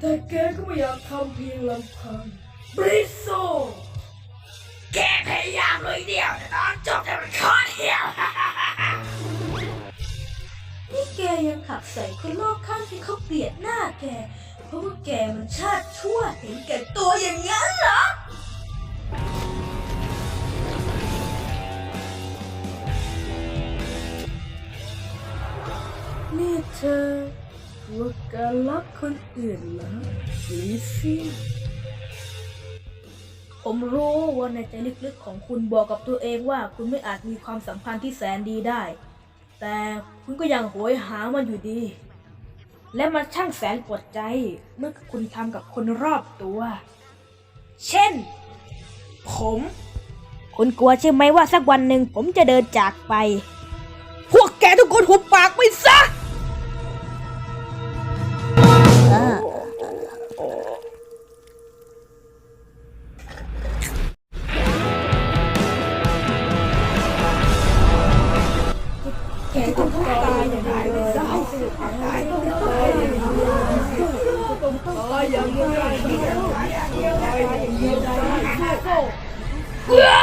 แต่แกก็ไม่อยากทำเพียงลำพังบริโซ แกพยายามเลยเดียวแต่ตอนจบแต่มันคอเดียว นี่แกยังขับใส่คนรอบข้างที่เขาเกลียดหน้าแก เพราะว่าแกมันชาติชั่วเห็นแก่ตัวอย่างนั้นเหรอ นี่เธอ ว่าการรักคนอื่นเหรอลิซี่ผมรู้ว่าในใจลึกๆของคุณบอกกับตัวเองว่าคุณไม่อาจมีความสัมพันธ์ที่แสนดีได้ แต่คุณก็ยังโหยหามันอยู่ดี และมันช่างแสนปวดใจเมื่อคุณทำกับคนรอบตัว เช่น ผมคุณกลัวใช่ไหมว่าสักวันหนึ่งผมจะเดินจากไป พวกแกทุกคนหุบปากไป ต